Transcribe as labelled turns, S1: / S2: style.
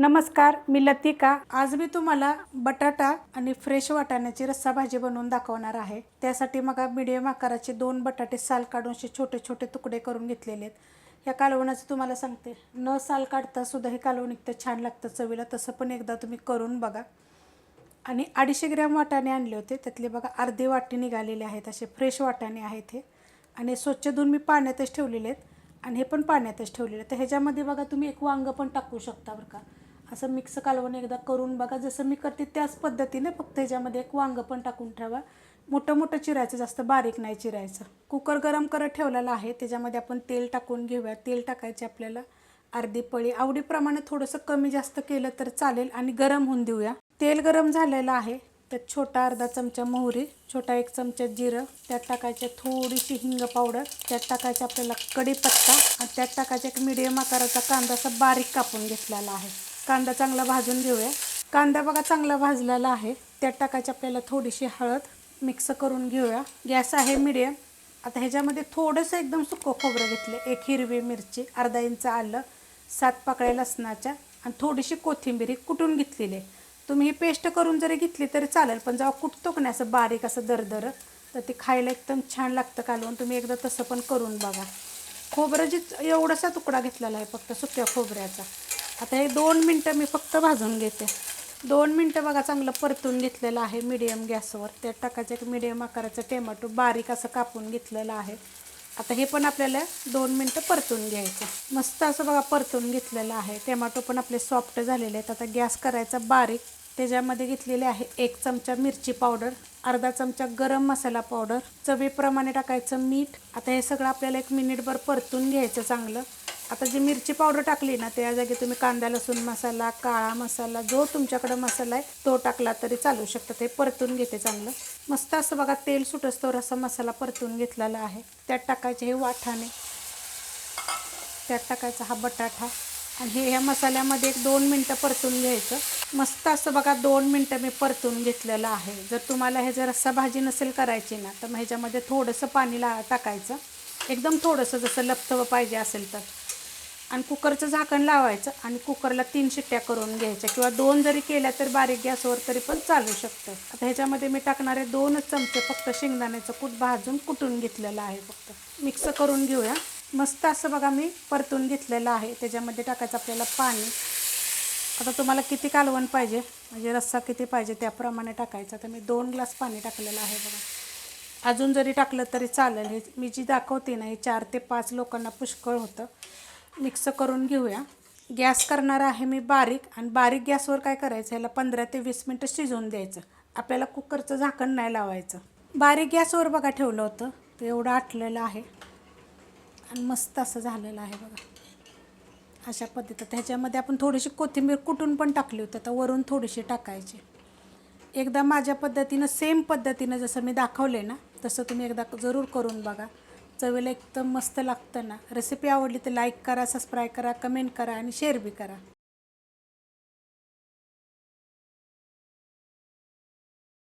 S1: नमस्कार मी लतिका. आज मी तुम्हाला बटाटा आणि फ्रेश वाटाण्याची रस्सा भाजी बनवून दाखवणार आहे. त्यासाठी मग मीडियम आकाराचे दोन बटाटे साल काढून असे छोटे छोटे तुकडे करून घेतलेले आहेत. या कालवणाचं तुम्हाला सांगते. न साल काढता सुद्धा हे कालवण इतकं छान लागतं चवीला तसं पण एकदा तुम्ही करून बघा. आणि अडीचशे ग्रॅम वाटाणे आणले होते. त्यातले बघा अर्धे वाटे निघालेले आहेत. असे फ्रेश वाटाणे आहेत हे. आणि स्वच्छ धुवून मी पाण्यातच ठेवलेले आहेत. आणि हे पण पाण्यातच ठेवलेले आहेत. तर ह्याच्यामध्ये बघा तुम्ही एक वांगं पण टाकू शकता बरं का. असं मिक्स कालवण एकदा करून बघा. जसं मी करते त्याच पद्धतीने फक्त ह्याच्यामध्ये एक वांगं पण टाकून ठेवा. मोठं मोठं चिरायचं जास्त बारीक नाही चिरायचं. कुकर गरम करत ठेवलेला आहे. त्याच्यामध्ये आपण तेल टाकून घेऊया. तेल टाकायचे आपल्याला अर्धी पळी. आवडीप्रमाणे थोडंसं कमी जास्त केलं तर चालेल आणि गरम होऊन देऊया. तेल गरम झालेलं आहे. त्यात छोटा अर्धा चमचा मोहरी छोटा एक चमचा जिरं त्यात टाकायचे थोडीशी हिंग पावडर त्यात टाकायचे आपल्याला कढीपत्ता आणि त्यात टाकायचा एक मिडियम आकाराचा कांदा असा बारीक कापून घेतलेला आहे. कांदा चांगला भाजून घेऊया. कांदा बघा चांगला भाजलेला आहे. त्यात टाकायची आपल्याला थोडीशी हळद मिक्स करून घेऊया. गॅस आहे मिडियम. आता ह्याच्यामध्ये थोडंसं एकदम सुकं खोबरं घेतलं. एक हिरवी मिरची अर्धा इंच आलं सात पाकळ्या लसणाच्या आणि थोडीशी कोथिंबीर कुटून घेतलेली. आहे तुम्ही ही पेस्ट करून जरी घेतली तरी चालेल पण जेव्हा कुटतो का नाही असं बारीक असं दरदर तर ते खायला एकदम छान लागतं कालवून. तुम्ही एकदा तसं पण करून बघा. खोबरं जी एवढासा तुकडा घेतलेला आहे फक्त सुक्या खोबऱ्याचा. आता हे दोन मिनटं मी फक्त भाजून घेते. दोन मिनटं बघा चांगलं परतून घेतलेलं आहे मिडियम गॅसवर. त्यात टाकायचं एक मिडियम आकाराचं टोमॅटो बारीक असं कापून घेतलेलं आहे. आता हे पण आपल्याला दोन मिनटं परतून घ्यायचं. मस्त असं बघा परतून घेतलेलं आहे. टोमॅटो पण आपले सॉफ्ट झालेले आहेत. आता गॅस करायचा बारीक. त्याच्यामध्ये घेतलेले आहे एक चमचा मिरची पावडर अर्धा चमचा गरम मसाला पावडर चवीप्रमाणे टाकायचं मीठ. आता हे सगळं आपल्याला एक मिनिटभर परतून घ्यायचं चांगलं. आता जी मिरची पावडर टाकली ना त्या जागी तुम्ही कांदा लसूण मसाला काळा मसाला जो तुमच्याकडे मसाला आहे तो टाकला तरी चालू शकतं ते परतून घेते चांगलं. मस्त असं बघा तेल सुटस्तोवर असा मसाला परतून घेतलेला आहे. त्यात टाकायचे हे वाठाणे. त्यात टाकायचा हा बटाटा. आणि हे ह्या मसाल्यामध्ये एक दोन मिनटं परतून घ्यायचं. मस्त असं बघा दोन मिनटं मी परतून घेतलेलं आहे. जर तुम्हाला हे जर रस्सा भाजी नसेल करायची ना तर मग ह्याच्यामध्ये थोडंसं पाणी ला टाकायचं. एकदम थोडंसं जसं लपथवं पाहिजे असेल तर. आणि कुकरचं झाकण लावायचं आणि कुकरला तीन शिट्ट्या करून घ्यायच्या किंवा दोन जरी केल्या तर बारीक गॅसवर तरी पण चालू शकतं. आता ह्याच्यामध्ये मी टाकणारे दोनच चमचे फक्त शेंगदाण्याचं कूट भाजून कुटून घेतलेलं आहे फक्त. मिक्स करून घेऊया. मस्त असं बघा मी परतून घेतलेलं आहे. त्याच्यामध्ये टाकायचं आपल्याला पाणी. आता तुम्हाला किती कालवण पाहिजे? म्हणजे रस्सा किती पाहिजे त्याप्रमाणे टाकायचं. तर मी दोन ग्लास पाणी टाकलेलं आहे बघा. अजून जरी टाकलं तरी चालेल. हे मी जी दाखवते ना हे चार ते पाच लोकांना पुष्कळ होतं. मिक्स करून घेऊया. गॅस करणार आहे मी बारीक आणि बारीक गॅसवर काय करायचं ह्याला पंधरा ते वीस मिनटं शिजवून द्यायचं. आपल्याला कुकरचं झाकण नाही लावायचं. बारीक गॅसवर बघा ठेवलं होतं ते एवढं आटलेलं आहे. आणि मस्त असं झालेलं आहे बघा. अशा पद्धतीत. ह्याच्यामध्ये आपण थोडीशी कोथिंबीर कुटून पण टाकली होती आता वरून थोडीशी टाकायची. एकदा माझ्या पद्धतीनं सेम पद्धतीनं जसं मी दाखवले ना तसं तुम्ही एकदा जरूर करून बघा. चवीला एकदम मस्त लागतं ना. रेसिपी आवडली तर लाईक करा सबस्क्राईब करा कमेंट करा आणि शेअर बी करा.